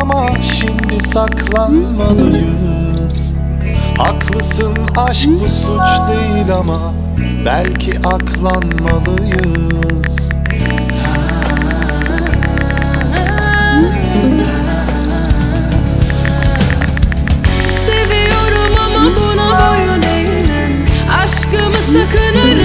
ama şimdi saklanmalıyız. Haklısın aşk bu suç değil ama belki aklanmalıyız. Seviyorum ama buna boyun eğmem. Aşkımı sakınırım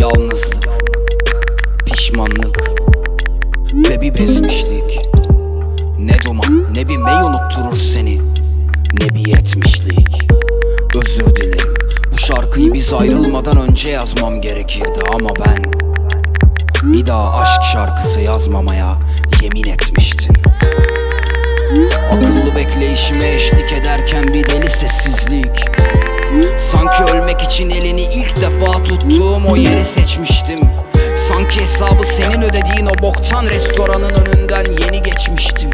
Yalnızlık, pişmanlık ve bir bezmişlik Ne duman ne bir mey unutturur seni Ne bir yetmişlik. Özür dilerim bu şarkıyı biz ayrılmadan önce yazmam gerekirdi ama ben Bir daha aşk şarkısı yazmamaya yemin etmiştim Akıllı bekleyişime eşlik ederken bir deli sessizlik. Sanki ölmek için elini ilk defa tuttuğum o yeri seçmiştim. Sanki hesabı senin ödediğin o boktan restoranın önünden yeni geçmiştim